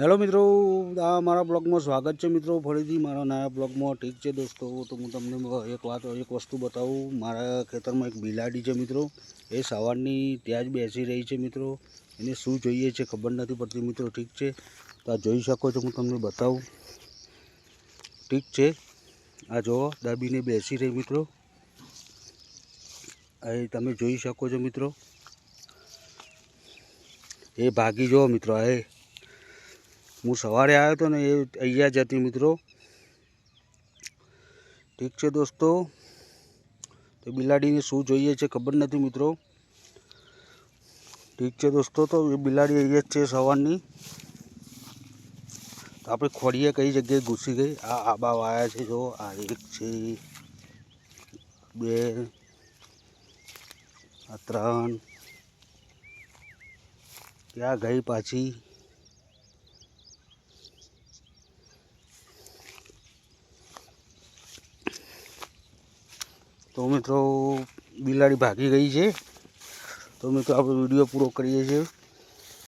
Hello મિત્રો, આ મારા બ્લોગમાં સ્વાગત છે મિત્રો. ફરીથી મારા નયા બ્લોગમાં ઠીક છે દોસ્તો? તો હું તમને એક વાત, એક વસ્તુ બતાવું. મારા ખેતરમાં એક બિલાડી છે મિત્રો. એ સવારની ત્યાં જ બેસી રહી છે મિત્રો. એને શું જોઈએ છે ખબર નથી પડતી મિત્રો, ઠીક છે? તો આ જોઈ શકો છો, હું તમને બતાવું. ઠીક છે? આ જુઓ, દાબીને બેસી રહી મિત્રો. એ તમે જોઈ શકો છો મિત્રો. એ ભાગી જુઓ મિત્રો એ. હું સવારે આવ્યો હતો ને એ અહીંયા જ હતી મિત્રો. ઠીક છે દોસ્તો? તો બિલાડીને શું જોઈએ છે ખબર નથી મિત્રો. ઠીક છે દોસ્તો, તો એ બિલાડી અહીંયા જ છે સવારની. તો આપણે ખોડીએ કઈ જગ્યાએ ઘૂસી ગઈ? આ આબા વાયા છે, જો, આ એક છે, બે, આ ત્રણ. ત્યાં ગઈ પાછી? તો મિત્રો બિલાડી ભાગી ગઈ છે. તો મિત્રો આપણે વીડિયો પૂરો કરીએ છીએ.